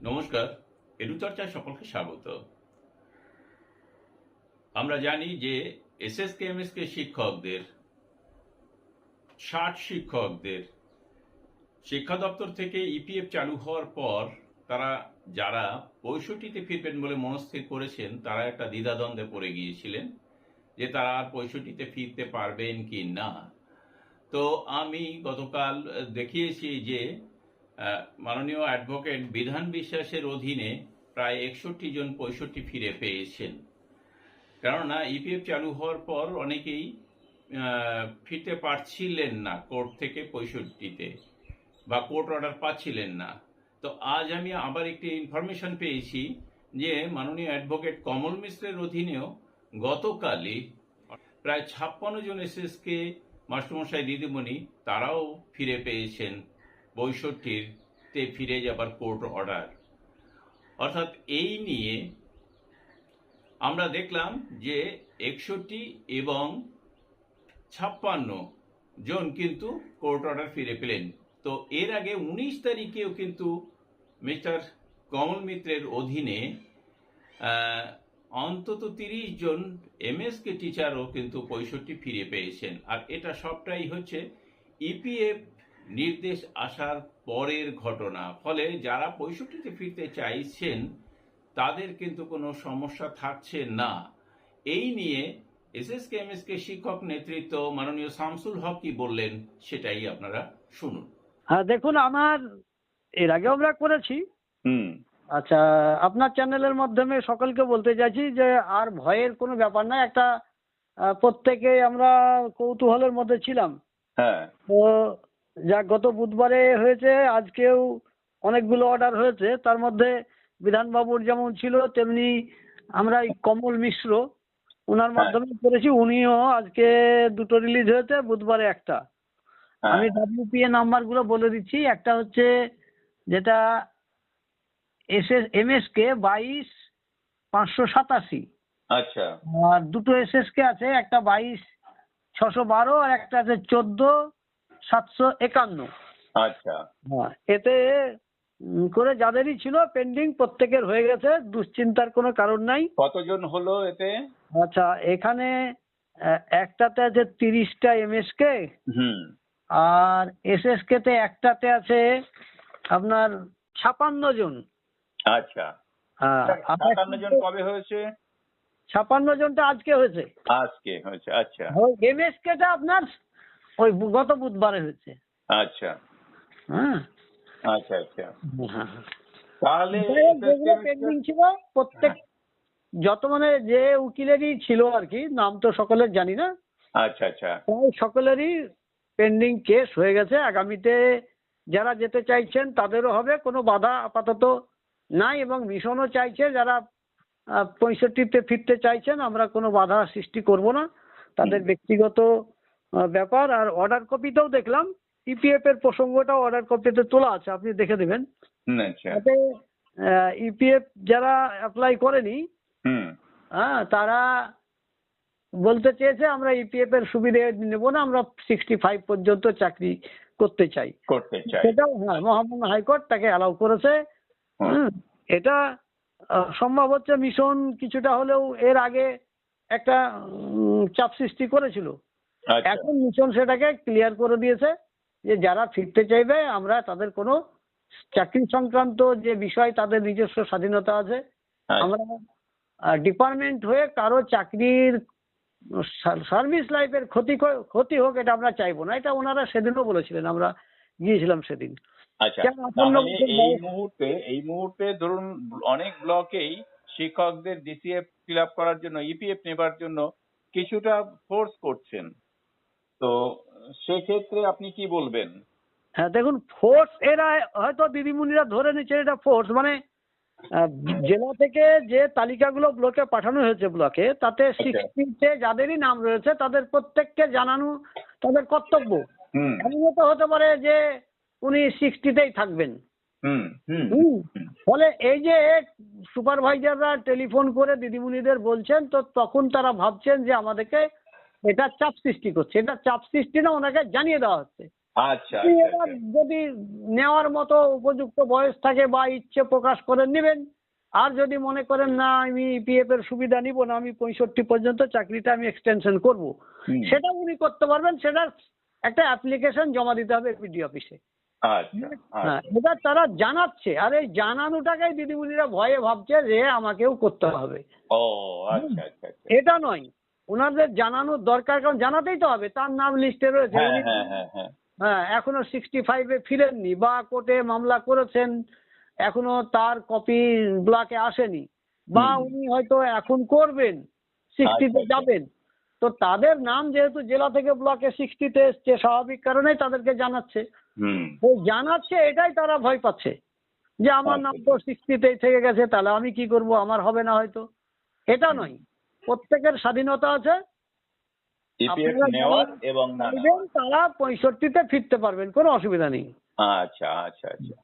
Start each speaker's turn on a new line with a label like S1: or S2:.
S1: নমস্কার এডুচর্চায় সকলকে স্বাগত। আমরা জানি যে এসএসকে এমএসকে শিক্ষকদের, ষাট শিক্ষকদের, শিক্ষা দপ্তর থেকে ইপিএফ চালু হওয়ার পর তারা যারা পঁয়ষট্টিতে ফিরবেন বলে মনস্থির করেছেন, তারা একটা দ্বিধাদ্বন্দ্বে পড়ে গিয়েছিলেন যে তারা আর পঁয়ষট্টিতে ফিরতে পারবেন কি না। তো আমি গতকাল দেখিয়েছি যে মাননীয় অ্যাডভোকেট বিধান বিশ্বাসের অধীনে প্রায় একষট্টি জন পঁয়ষট্টি ফিরে পেয়েছেন। কেননা ইপিএফ চালু হওয়ার পর অনেকেই ফিরতে পারছিলেন না কোর্ট থেকে পঁয়ষট্টিতে বা কোর্ট অর্ডার পাচ্ছিলেন না। তো আজ আমি আবার একটি ইনফরমেশন পেয়েছি যে মাননীয় অ্যাডভোকেট কমল মিশ্রের অধীনেও গতকালই প্রায় ছাপ্পান্ন জন এসএসকে মাস্টারমশাই, দিদিমণি তারাও ফিরে পেয়েছেন। তে ফিরে যাবার কোর্ট অর্ডার। অর্থাৎ এই নিয়ে আমরা দেখলাম যে একষট্টি এবং ছাপ্পান্ন জন কিন্তু কোর্ট অর্ডার ফিরে পেলেন। তো এর আগে উনিশ তারিখেও কিন্তু মিস্টার কমল মিত্রের অধীনে অন্তত তিরিশ জন এমএসকে টিচারও কিন্তু পঁয়ষট্টি ফিরে পেয়েছেন। আর এটা সবটাই হচ্ছে ইপিএফ নির্দেশ আসার পরের ঘটনা। ফলে যারা পঁয়ষট্টিতে ফিরতে চাইছেন তাদের কিন্তু কোনো সমস্যা থাকছে না। এই নিয়ে এসএসকে এমএসকে শিক্ষক নেতৃত্ব মাননীয় শামসুল হক কি বললেন সেটাই আপনারা শুনুন।
S2: হ্যাঁ দেখুন আমার এর আগেও আমরা করেছি।
S3: হুম।
S2: আচ্ছা আপনার চ্যানেলের মাধ্যমে সকলকে বলতে চাইছি যে আর ভয়ের কোনো ব্যাপার না একটা প্রত্যেকে আমরা কৌতূহলের মধ্যে ছিলাম।
S3: হ্যাঁ।
S2: তো যা গত বুধবারে হয়েছে আজকেও অনেকগুলো অর্ডার হয়েছে। তার মধ্যে বিধানবাবুর যেমন ছিল তেমনি আমরা এই কমল মিশ্র ওনার
S3: হ্যাঁ।
S2: মাধ্যমে করেছি। উনিও আজকে দুটো রিলিজ হয়েছে বুধবারে একটা।
S3: হ্যাঁ,
S2: আমি ডাব্লিউপিএ নাম্বারগুলো বলে দিচ্ছি। একটা হচ্ছে যেটা S S M S K বাইশ পাঁচশো সাতাশি।
S3: আচ্ছা।
S2: আর দুটো এস এস কে আছে একটা বাইশ ছশো বারো আর একটা আছে চোদ্দ। সাতশো একান্ন।
S3: আচ্ছা।
S2: হ্যাঁ এতে করে যাদেরই ছিল পেন্ডিং প্রত্যেকের হয়ে গেছে দুশ্চিন্তার কোনো কারণ নাই।
S3: কতজন হলো এতে?
S2: আচ্ছা এখানে একটাতে আছে তিরিশটা এমএস কে
S3: হুম।
S2: আর এসএসকে তে একটাতে আছে আপনার ছাপান্ন জন।
S3: আচ্ছা।
S2: হ্যাঁ,
S3: জন কবে হয়েছে?
S2: ছাপান্ন জনটা আজকে হয়েছে।
S3: আজকে হয়েছে আচ্ছা।
S2: এমএসকে টা আপনার ওই গত বুধবারে হয়েছে।
S3: আচ্ছা।
S2: হ্যাঁ।
S3: আচ্ছা আচ্ছা। তাহলে
S2: ছিল প্রত্যেক যত মানে যে উকিলেরই ছিল আর কি নাম তো সকলের জানি না।
S3: আচ্ছা আচ্ছা।
S2: সকলেরই পেন্ডিং কেস হয়ে গেছে। আগামীতে যারা যেতে চাইছেন তাদেরও হবে। কোনো বাধা আপাতত নাই এবং মিশনও চাইছে। যারা পঁয়ষট্টিতে ফিরতে চাইছেন আমরা কোনো বাধা সৃষ্টি করব না। তাদের ব্যক্তিগত ব্যাপার। আর অর্ডার কপিতেও দেখলাম। ইপিএফ এর প্রসঙ্গটাও অর্ডার কপিতে তোলা আছে আপনি দেখে দেবেন।
S3: হুম, আচ্ছা
S2: তাতে ইপিএফ যারা অ্যাপ্লাই করেনি
S3: হুম।
S2: হ্যাঁ তারা বলতে চেয়েছে আমরা ইপিএফ এর সুবিধে নেব না আমরা সিক্সটি ফাইভ পর্যন্ত চাকরি করতে চাই।
S3: করতে চাই।
S2: সেটাও হ্যাঁ মহামান্য হাইকোর্ট তাকে অ্যালাউ করেছে। এটা সম্ভব হচ্ছে মিশন কিছুটা হলেও এর আগে একটা চাপ সৃষ্টি করেছিল। এখন মিশন সেটাকে ক্লিয়ার করে দিয়েছে যে যারা ফিরতে চাইবে আমরা তাদের কোনো চাকরি সংক্রান্ত যে বিষয় তাদের নিজস্ব স্বাধীনতা আছে।
S3: আচ্ছা,
S2: আমরা ডিপার্টমেন্ট হয়ে কারও চাকরির সার্ভিস লাইফের ক্ষতি ক্ষতি হোক এটা আমরা চাইব না। এটা ওনারা সেদিনও বলেছিলেন আমরা গিয়েছিলাম সেদিন।
S3: আচ্ছা এই মুহূর্তে এই মুহূর্তে ধরুন অনেক ব্লকেই শিক্ষকদের ডিসিএফ ফিল করার জন্য ইপিএফ নেবার জন্য কিছুটা ফোর্স করছেন। তো সেক্ষেত্রে আপনি কি বলবেন?
S2: হ্যাঁ দেখুন ফোর্স এরা হয়তো দিদিমণিরা ধরে নিচ্ছে এটা ফোর্স মানে জেলা থেকে যে তালিকাগুলো ব্লকে পাঠানো হয়েছে ব্লকে তাতে সিক্সটিতে যাদেরই নাম রয়েছে তাদের প্রত্যেককে জানানো তাদের কর্তব্য। এমনও তো হতে পারে যে উনি সিক্সটিতেই থাকবেন। ফলে এই যে সুপারভাইজাররা টেলিফোন করে দিদিমণিদের বলছেন তো তখন তারা ভাবছেন যে আমাদেরকে এটা চাপ সৃষ্টি করছে এটা চাপ সৃষ্টি না ওনাকে জানিয়ে দেওয়া হচ্ছে।
S3: আচ্ছা আচ্ছা আচ্ছা।
S2: যদি নেওয়ার মতো উপযুক্ত বয়স থাকে বা ইচ্ছে প্রকাশ করে নেবেন আর যদি মনে করেন না আমি ইপিএফ এর সুবিধা নিব না আমি পঁয়ষট্টি পর্যন্ত চাকরিটা আমি এক্সটেনশন করব সেটা উনি করতে পারবেন সেটা একটা অ্যাপ্লিকেশন জমা দিতে হবে পিডি অফিসে
S3: আচ্ছা
S2: হ্যাঁ
S3: আচ্ছা।
S2: এবার তারা জানাচ্ছে আর এই জানানোটাকেই দিদিমণিরা ভয়ে ভাবছে যে আমাকেও করতে হবে। এটা নয় ওনাদের জানানোর দরকার কারণ জানাতেই তো হবে তার নাম লিস্টে রয়েছে।
S3: হ্যাঁ হ্যাঁ হ্যাঁ হ্যাঁ।
S2: এখনও সিক্সটি ফাইভে ফিরেননি বা কোর্টে মামলা করেছেন এখনও তার কপি ব্লকে আসেনি। বা উনি হয়তো এখন করবেন সিক্সটিতে
S3: আচ্ছা, আচ্ছা।
S2: যাবেন। তো তাদের নাম যেহেতু জেলা থেকে ব্লকে সিক্সটিতে এসছে স্বাভাবিক কারণেই তাদেরকে জানাচ্ছে। তো জানাচ্ছে এটাই তারা ভয় পাচ্ছে। যে আমার নাম তো সিক্সটিতেই থেকে গেছে তাহলে আমি কি করব আমার হবে না হয়তো। এটা নয়। প্রত্যেকের স্বাধীনতা আছে।
S3: এবং
S2: তারা পঁয়ষট্টিতে ফিরতে পারবেন কোনো অসুবিধা নেই।
S3: আচ্ছা আচ্ছা আচ্ছা।